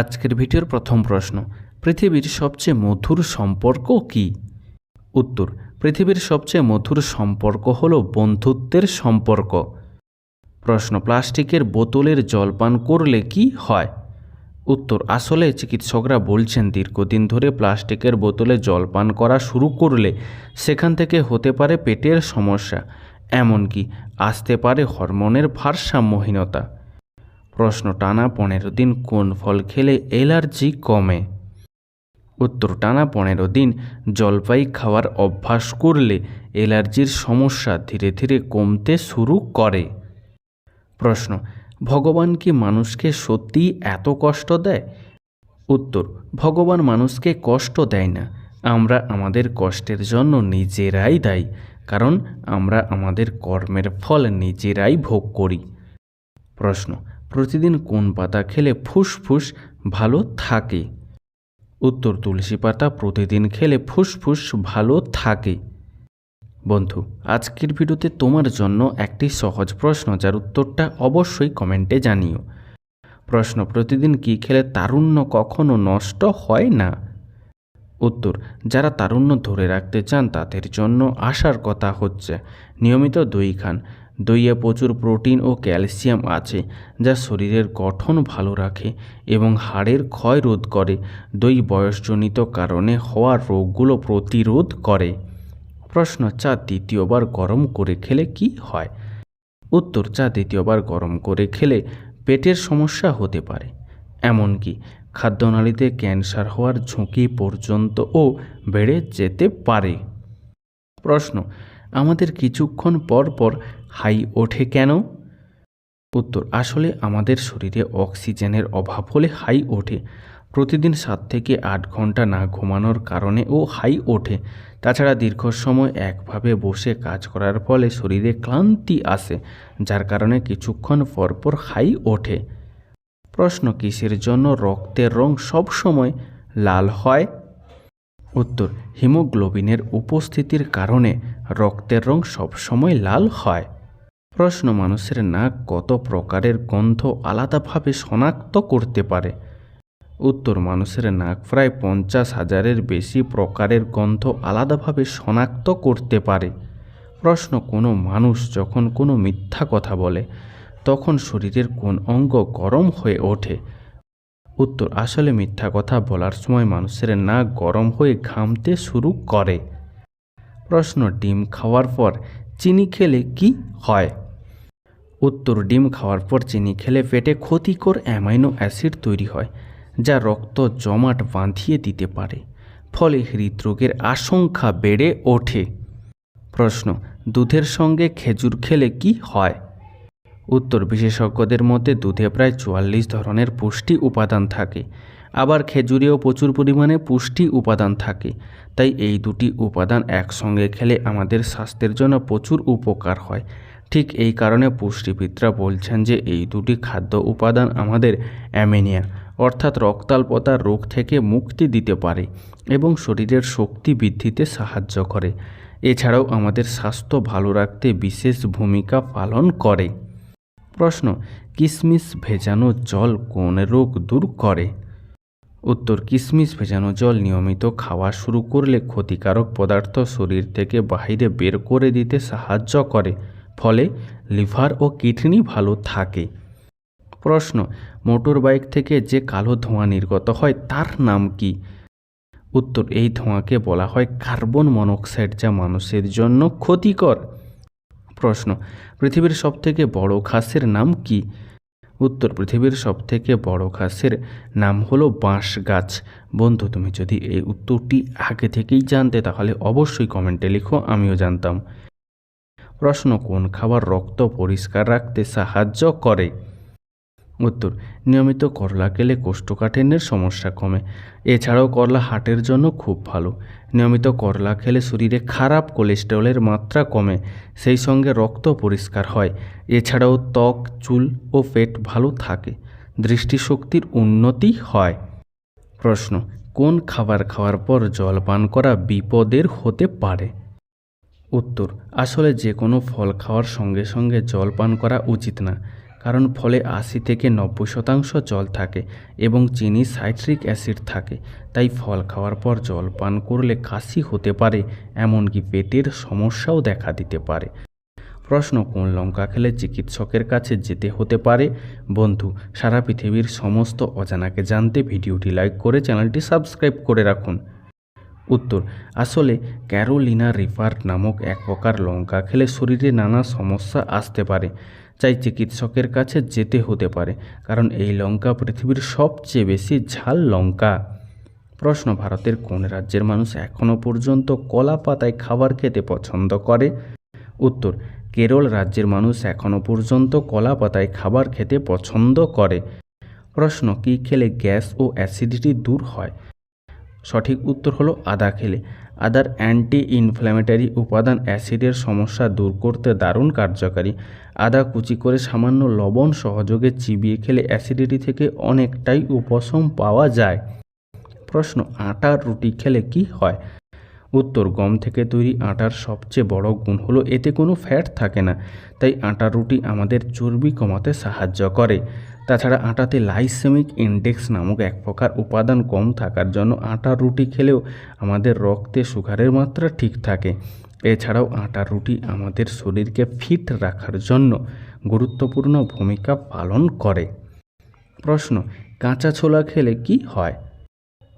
আজকের ভিডিওর প্রথম প্রশ্ন, পৃথিবীর সবচেয়ে মধুর সম্পর্ক কি? উত্তর, পৃথিবীর সবচেয়ে মধুর সম্পর্ক হল বন্ধুত্বের সম্পর্ক। প্রশ্ন, প্লাস্টিকের বোতলের জল পান করলে কি হয়? উত্তর, আসলে চিকিৎসকরা বলছেন দীর্ঘদিন ধরে প্লাস্টিকের বোতলে জল পান করা শুরু করলে সেখান থেকে হতে পারে পেটের সমস্যা, এমনকি আসতে পারে হরমোনের ভারসাম্যহীনতা। প্রশ্ন টানা পনেরো দিন কোন ফল খেলে অ্যালার্জি কমে? উত্তর, টানা পনেরো দিন জলপাই খাওয়ার অভ্যাস করলে অ্যালার্জির সমস্যা ধীরে ধীরে কমতে শুরু করে। প্রশ্ন, ভগবান কি মানুষকে সত্যি এত কষ্ট দেয়? উত্তর, ভগবান মানুষকে কষ্ট দেয় না। আমরা আমাদের কষ্টের জন্য নিজেরাই দায়ী, কারণ আমরা আমাদের কর্মের ফল নিজেরাই ভোগ করি। প্রশ্ন প্রতিদিন কোন পাতা খেলে ফুসফুস ভালো থাকে? উত্তর, তুলসী পাতা প্রতিদিন খেলে ফুসফুস ভালো থাকে। বন্ধু, আজকের ভিডিওতে তোমার জন্য একটি সহজ প্রশ্ন, যার উত্তরটা অবশ্যই কমেন্টে জানিও। প্রশ্ন, প্রতিদিন কি খেলে তারুণ্য কখনো নষ্ট হয় না? উত্তর, যারা তারুণ্য ধরে রাখতে চান তাদের জন্য আসার কথা হচ্ছে। নিয়মিত দই খান দইয়ে প্রচুর প্রোটিন ও ক্যালসিয়াম আছে, যা শরীরের গঠন ভালো রাখে এবং হাড়ের ক্ষয় রোধ করে। দই বয়সজনিত কারণে হওয়া রোগগুলো প্রতিরোধ করে। প্রশ্ন, চা দ্বিতীয়বার গরম করে খেলে কি হয়? উত্তর, চা দ্বিতীয়বার গরম করে খেলে পেটের সমস্যা হতে পারে। এমনকি খাদ্যনালীতে ক্যান্সার হওয়ার ঝুঁকি পর্যন্তও বেড়ে যেতে পারে। প্রশ্ন, আমাদের কিছুক্ষণ পর পর হাই ওঠে কেন? উত্তর, আসলে আমাদের শরীরে অক্সিজেনের অভাব হলে হাই ওঠে। প্রতিদিন সাত থেকে আট ঘণ্টা না ঘুমানোর কারণেও হাই ওঠে। তাছাড়া দীর্ঘ সময় একভাবে বসে কাজ করার ফলে শরীরে ক্লান্তি আসে, যার কারণে কিছুক্ষণ পরপর হাই ওঠে। প্রশ্ন, কিসের জন্য রক্তের রং সবসময় লাল হয়? উত্তর, হিমোগ্লোবিনের উপস্থিতির কারণে রক্তের রং সবসময় লাল হয়। প্রশ্ন, মানুষের নাক কত প্রকারের গন্ধ আলাদাভাবে শনাক্ত করতে পারে? উত্তর, মানুষের নাক প্রায় পঞ্চাশ হাজারের বেশি প্রকারের গন্ধ আলাদাভাবে শনাক্ত করতে পারে। প্রশ্ন, কোনো মানুষ যখন কোনো মিথ্যা কথা বলে, তখন শরীরের কোন অঙ্গ গরম হয়ে ওঠে? উত্তর, আসলে মিথ্যা কথা বলার সময় মানুষের নাক গরম হয়ে ঘামতে শুরু করে। প্রশ্ন, ডিম খাওয়ার পর চিনি খেলে কি হয়? উত্তর ডিম খাওয়ার পর চিনি খেলে পেটে ক্ষতিকর অ্যামাইনো অ্যাসিড তৈরি হয়, যা রক্ত জমাট বাঁধিয়ে দিতে পারে, ফলে হৃদরোগের আশঙ্কা বেড়ে ওঠে। প্রশ্ন, দুধের সঙ্গে খেজুর খেলে কি হয়? উত্তর, বিশেষজ্ঞদের মতে দুধে প্রায় চুয়াল্লিশ ধরনের পুষ্টি উপাদান থাকে, আবার খেজুরেও প্রচুর পরিমাণে পুষ্টি উপাদান থাকে, তাই এই দুটি উপাদান একসঙ্গে খেলে আমাদের স্বাস্থ্যের জন্য প্রচুর উপকার হয়। ঠিক এই কারণে পুষ্টিবিদরা বলছেন যে এই দুটি খাদ্য উপাদান আমাদের অ্যামেনিয়া, অর্থাৎ রক্তাল্পতার রোগ থেকে মুক্তি দিতে পারে এবং শরীরের শক্তি বৃদ্ধিতে সাহায্য করে। এছাড়াও আমাদের স্বাস্থ্য ভালো রাখতে বিশেষ ভূমিকা পালন করে। প্রশ্ন কিশমিশ ভেজানো জল কোন রোগ দূর করে? উত্তর কিশমিশ ভেজানো জল নিয়মিত খাওয়া শুরু করলে ক্ষতিকারক পদার্থ শরীর থেকে বাইরে বের করে দিতে সাহায্য করে। ফলে লিভার ও কিডনি ভালো থাকে। প্রশ্ন, মোটর বাইক থেকে যে কালো ধোঁয়া নির্গত হয়, তার নাম কি? উত্তর, এই ধোঁয়াকে বলা হয় কার্বন মনোক্সাইড, যা মানুষের জন্য ক্ষতিকর। প্রশ্ন, পৃথিবীর সবথেকে বড় ঘাসের নাম কি? উত্তর, পৃথিবীর সবথেকে বড় ঘাসের নাম হলো বাঁশ গাছ। বন্ধু, তুমি যদি এই উত্তরটি আগে থেকেই জানতে, তাহলে অবশ্যই কমেন্টে লিখো, আমিও জানতাম। প্রশ্ন, কোন খাবার রক্ত পরিষ্কার রাখতে সাহায্য করে? উত্তর, নিয়মিত করলা খেলে কোষ্ঠকাঠিন্যের সমস্যা কমে। এছাড়াও করলা হার্টের জন্য খুব ভালো। নিয়মিত করলা খেলে শরীরে খারাপ কোলেস্টেরলের মাত্রা কমে, সেই সঙ্গে রক্ত পরিষ্কার হয়। এছাড়াও ত্বক, চুল ও পেট ভালো থাকে, দৃষ্টিশক্তির উন্নতি হয়। প্রশ্ন, কোন খাবার খাওয়ার পর জল পান করা বিপদের হতে পারে? উত্তর, আসলে যে কোনো ফল খাওয়ার সঙ্গে সঙ্গে জল পান করা উচিত না, কারণ ফলে আশি থেকে নব্বই শতাংশ জল থাকে এবং চিনি সাইট্রিক অ্যাসিড থাকে, তাই ফল খাওয়ার পর জল পান করলে কাশি হতে পারে, এমনকি পেটের সমস্যাও দেখা দিতে পারে। প্রশ্ন, কোন লঙ্কা খেলে চিকিৎসকের কাছে যেতে হতে পারে? বন্ধু, সারা পৃথিবীর সমস্ত অজানাকে জানতে ভিডিওটি লাইক করে চ্যানেলটি সাবস্ক্রাইব করে রাখুন। উত্তর, আসলে ক্যারোলিনা রিপার নামক এক প্রকার লঙ্কা খেলে শরীরে নানা সমস্যা আসতে পারে চাই চিকিৎসকের কাছে যেতে হতে পারে, কারণ এই লঙ্কা পৃথিবীর সবচেয়ে বেশি ঝাল লঙ্কা। প্রশ্ন, ভারতের কোন রাজ্যের মানুষ এখনও পর্যন্ত কলা পাতায় খাবার খেতে পছন্দ করে? উত্তর, কেরল রাজ্যের মানুষ এখনও পর্যন্ত কলা পাতায় খাবার খেতে পছন্দ করে। প্রশ্ন, কী খেলে গ্যাস ও অ্যাসিডিটি দূর হয়? সঠিক উত্তর হলো আদা খেলে। আদার অ্যান্টি ইনফ্ল্যামেটারি উপাদান অ্যাসিডের সমস্যা দূর করতে দারুণ কার্যকারী। আদা কুচি করে সামান্য লবণ সহযোগে চিবিয়ে খেলে অ্যাসিডিটি থেকে অনেকটাই উপশম পাওয়া যায়। প্রশ্ন, আটার রুটি খেলে কি হয়? উত্তর, গম থেকে তৈরি আটার সবচেয়ে বড় গুণ হলো এতে কোনো ফ্যাট থাকে না, তাই আটার রুটি আমাদের চর্বি কমাতে সাহায্য করে। তাছাড়া আটাতে লাইসেমিক ইন্ডেক্স নামক এক প্রকার উপাদান কম থাকার জন্য আটার রুটি খেলেও আমাদের রক্তে সুগারের মাত্রা ঠিক থাকে। এছাড়াও আটার রুটি আমাদের শরীরকে ফিট রাখার জন্য গুরুত্বপূর্ণ ভূমিকা পালন করে। প্রশ্ন, কাঁচা ছোলা খেলে কি হয়?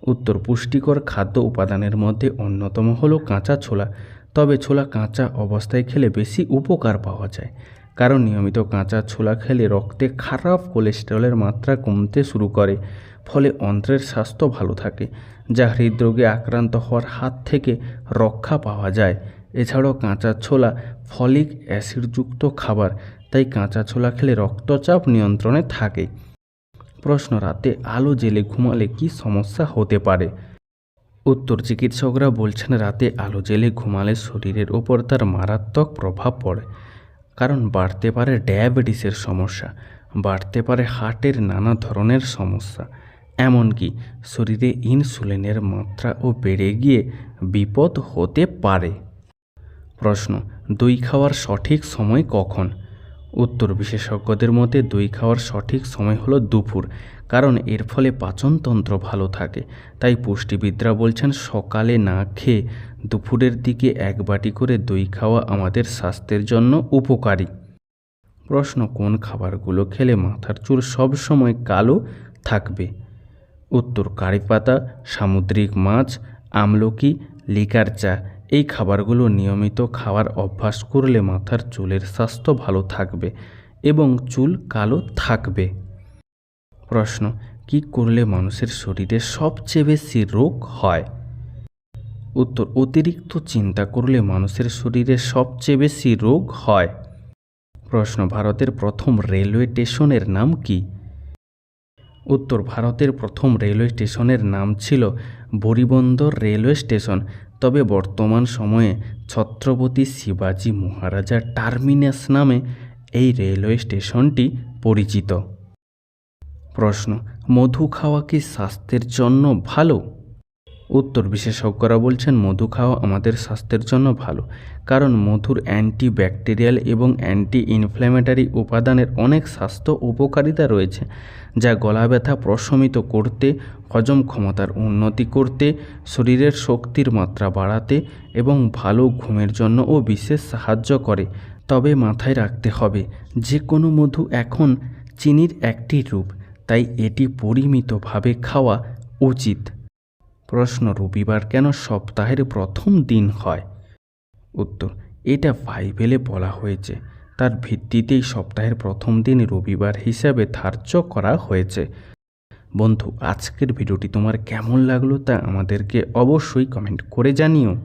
উত্তর, পুষ্টিকর খাদ্য উপাদানের মধ্যে অন্যতম হলো কাঁচা ছোলা। তবে ছোলা কাঁচা অবস্থায় খেলে বেশি উপকার পাওয়া যায়। কারণ নিয়মিত কাঁচা ছোলা খেলে রক্তে খারাপ কোলেস্টেরলের মাত্রা কমতে শুরু করে, ফলে অন্ত্রের স্বাস্থ্য ভালো থাকে, যা হৃদরোগে আক্রান্ত হওয়ার হাত থেকে রক্ষা পাওয়া যায়। এছাড়াও কাঁচা ছোলা ফলিক অ্যাসিডযুক্ত খাবার, তাই কাঁচা ছোলা খেলে রক্তচাপ নিয়ন্ত্রণে থাকে। প্রশ্ন, রাতে আলো জেলে ঘুমালে কি সমস্যা হতে পারে? উত্তর, চিকিৎসকরা বলছেন, রাতে আলো জেলে ঘুমালে শরীরের ওপর তার মারাত্মক প্রভাব পড়ে। কারণ বাড়তে পারে ডায়াবেটিসের সমস্যা, বাড়তে পারে হার্টের নানা ধরনের সমস্যা। এমনকি শরীরে ইনসুলিনের মাত্রাও বেড়ে গিয়ে বিপদ হতে পারে। প্রশ্ন, দই খাওয়ার সঠিক সময় কখন? উত্তর, বিশেষজ্ঞদের মতে দই খাওয়ার সঠিক সময় হলো দুপুর, কারণ এর ফলে পাচনতন্ত্র ভালো থাকে। তাই পুষ্টিবিদরা বলছেন সকালে না খেয়ে দুপুরের দিকে এক বাটি করে দই খাওয়া আমাদের স্বাস্থ্যের জন্য উপকারী। প্রশ্ন, কোন খাবারগুলো খেলে মাথার চুল সবসময় কালো থাকবে? উত্তর, কারি পাতা, সামুদ্রিক মাছ, আমলকি, লিকার চা। এই খাবারগুলো নিয়মিত খাওয়ার অভ্যাস করলে মাথার চুলের স্বাস্থ্য ভালো থাকবে এবং চুল কালো থাকবে। প্রশ্ন, কি করলে মানুষের শরীরে সবচেয়ে বেশি রোগ হয়? উত্তর, অতিরিক্ত চিন্তা করলে মানুষের শরীরে সবচেয়ে বেশি রোগ হয়। প্রশ্ন, ভারতের প্রথম রেলওয়ে স্টেশনের নাম কি? উত্তর, ভারতের প্রথম রেলওয়ে স্টেশনের নাম ছিল বরিবন্দর রেলওয়ে স্টেশন। তবে বর্তমান সময়ে ছত্রপতি শিবাজি মহারাজা টার্মিনাস নামে এই রেলওয়ে স্টেশনটি পরিচিত। প্রশ্ন, মধু খাওয়া কি স্বাস্থ্যের জন্য ভালো? উত্তর বিশেষজ্ঞরা বলছেন, মধু খাওয়া আমাদের স্বাস্থ্যের জন্য ভালো, কারণ মধুর অ্যান্টি ব্যাকটেরিয়াল এবং অ্যান্টি ইনফ্ল্যামেটারি উপাদানের অনেক স্বাস্থ্য উপকারিতা রয়েছে, যা গলা ব্যথা প্রশমিত করতে, হজম ক্ষমতার উন্নতি করতে, শরীরের শক্তির মাত্রা বাড়াতে এবং ভালো ঘুমের জন্যও বিশেষ সাহায্য করে। তবে মাথায় রাখতে হবে, যে কোনো মধু এখন চিনির একটি রূপ, তাই এটি পরিমিতভাবে খাওয়া উচিত। প্রশ্ন, রবিবার কেন সপ্তাহের প্রথম দিন হয়? উত্তর, এটা বাইবেলে বলা হয়েছে। তার ভিত্তিতেই সপ্তাহের প্রথম দিন রবিবার হিসাবে ধার্য করা হয়েছে। বন্ধু, আজকের ভিডিওটি তোমার কেমন লাগল তা আমাদেরকে অবশ্যই কমেন্ট করে জানিও।